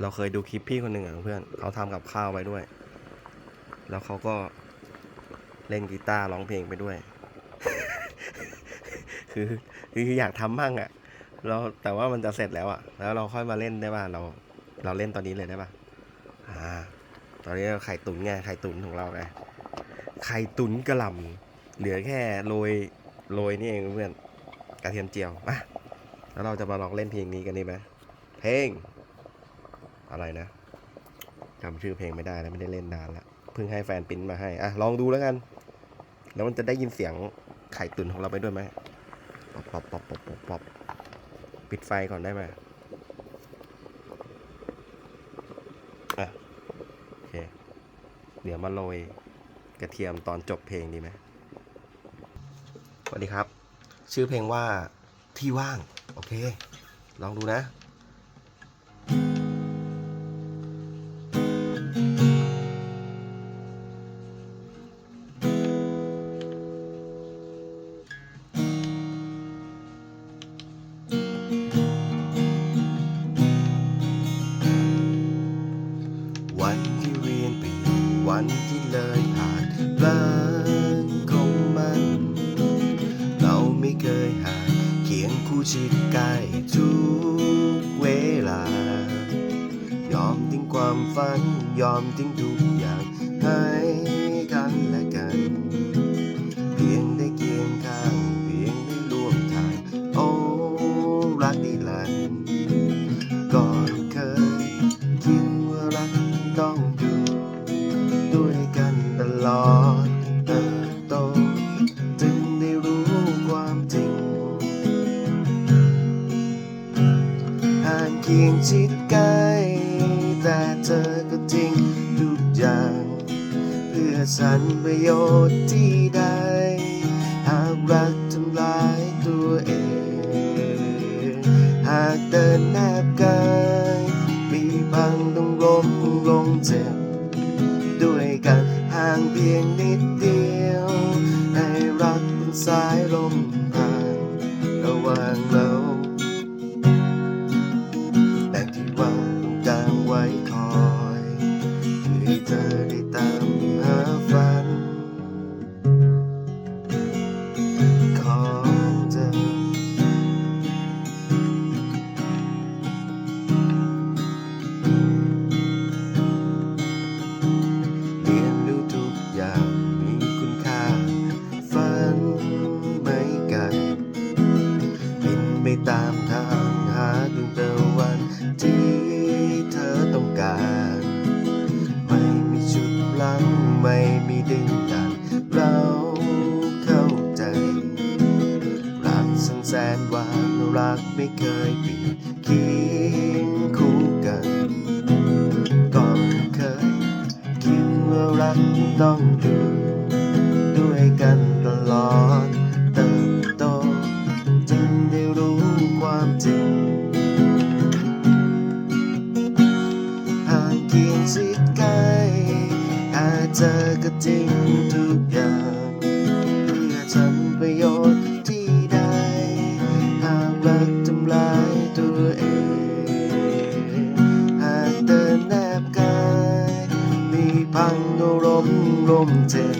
เราเคยดูคลิปพี่คนหนึ่งอะเพื่อนเขาทำกับข้าวไว้ด้วย แล้วเขาก็เล่นกีตาร์ร้องเพลงไปด้วย คือคืออยากทำมั่งอะเราแต่ว่ามันจะเสร็จแล้วอะ แล้วเราค่อยมาเล่นได้ป่ะเรา เราเล่นตอนนี้เลยได้ป่ะอ่า ตอนนี้ไข่ตุ๋นไงไข่ตุ๋นของเราไงไข่ตุ๋นกระหล่ำเหลือแค่โรยโรยนี่เองเพื่อนกระเทียมเจียวมาแล้วเราจะมาลองเล่นเพลงนี้กันดีไหมเพลง อะไรนะจำชื่อเพลงไม่ได้แล้วไม่ได้เล่นนานละเพิ่งให้แฟนปริ้นมาให้อะลองดูแล้วกัน แล้วมันจะได้ยินเสียงไข่ตุ๋นของเราไปด้วยไหมปอปป๊อปป๊อปป๊อปป๊อปป๊อปปิดไฟก่อนได้ไหมอะโอเคเดี๋ยวมาโรยกระเทียมตอนจบเพลงดีไหมสวัสดีครับ ชื่อเพลงว่าที่ว่าง โอเค ลองดูนะ ยอมทิ้งทุกอย่างให้กันและกัน เพียงได้เคียงข้าง เพียงได้ร่วมทาง โอ้รักดีลันก่อนเคยคิดว่ารักต้องอยู่ด้วยกันตลอดเติบโตจึงได้รู้ความจริงห่างเคียงชิดกล้ สรรประโยชน์ที่ได้หากรักทำลายตัวเอง หากเดินแนบกายมีพังต้องล้มลงเจ็บ ด้วยกันห่างเพียงนิดเดียว ให้รักเป็นสายลมผ่านระหว่างเราแต่ที่วางตรงกลางไว้คอ ตามทางหาดวงตะวันที่เธอต้องการ ไม่มีชุดหลังไม่มีดึงดันเราเข้าใจ รักสังแสนหวานรักไม่เคยเปลี่ยนเคียงคู่กัน ก่อนเคย คิดว่ารักต้องอยู่ด้ เจอก็จริงทุกอย่างเพื่อทำประโยชน์ที่ได้หากรักทำลายตัวเอง หากเดินแนบกายมีพังอารมณ์ลมเจ็บ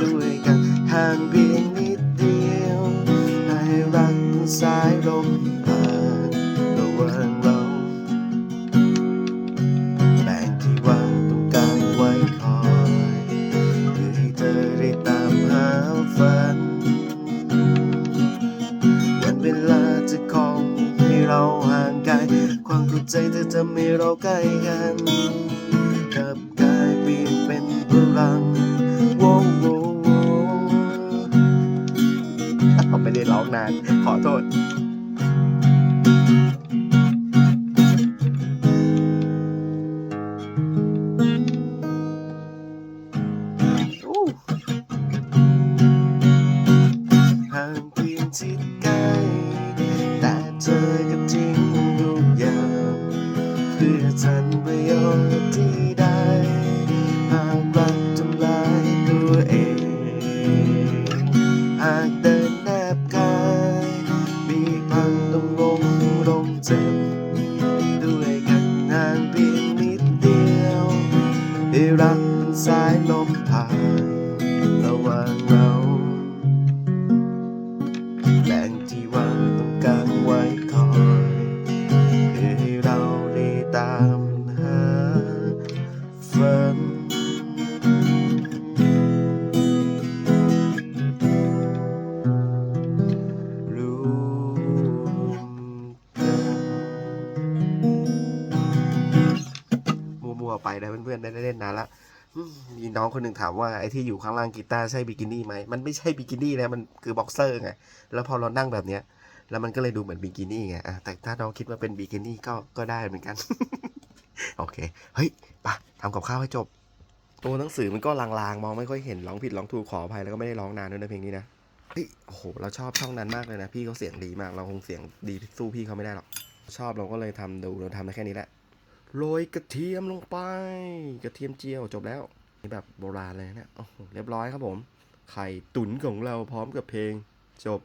ด้วยกันห่างเพียง ธอทำให้เราใกล้กันกับกายเปลี่ยนเป็นพลังวงโว้โว้เอาไม่ได้ร้องนาน ขอโทษ right side. นมัวๆไปนะเพื่อนๆได้เล่นนานละมีน้องคนหนึ่งถามว่าไอ้ที่อยู่ข้างล่างกีตาร์ใช่บิกินี่ไหมมันไม่ใช่บิกินี่นะมันคือบ็อกเซอร์ไงแล้วพอเรานั่งแบบเนี้ย แล้วมันก็เลยดูเหมือนบิกินี่ไงแต่ถ้าน้องคิดว่าเป็นบิกินี่ก็ก็ได้เหมือนกัน โอเค เฮ้ยไปทำกับข้าวให้จบ ตัวหนังสือมันก็ลางๆ มองไม่ค่อยเห็นร้องผิดร้องถูกขออภัยแล้วก็ไม่ได้ร้องนานด้วยนะเพลงนี้นะเฮ้ยโอ้โหเราชอบช่องนั้นมากเลยนะพี่เขาเสียงดีมากเราคงเสียงดีสู้พี่เขาไม่ได้หรอกชอบเราก็เลยทำดูเราทำได้แค่นี้แหละ โรยกระเทียมลงไป กระเทียมเจียวจบแล้วนี่แบบโบราณเลยนะเนี่ยโอ้โหเรียบร้อยครับผม ไข่ตุ๋นของเราพร้อมกับเพลงจบ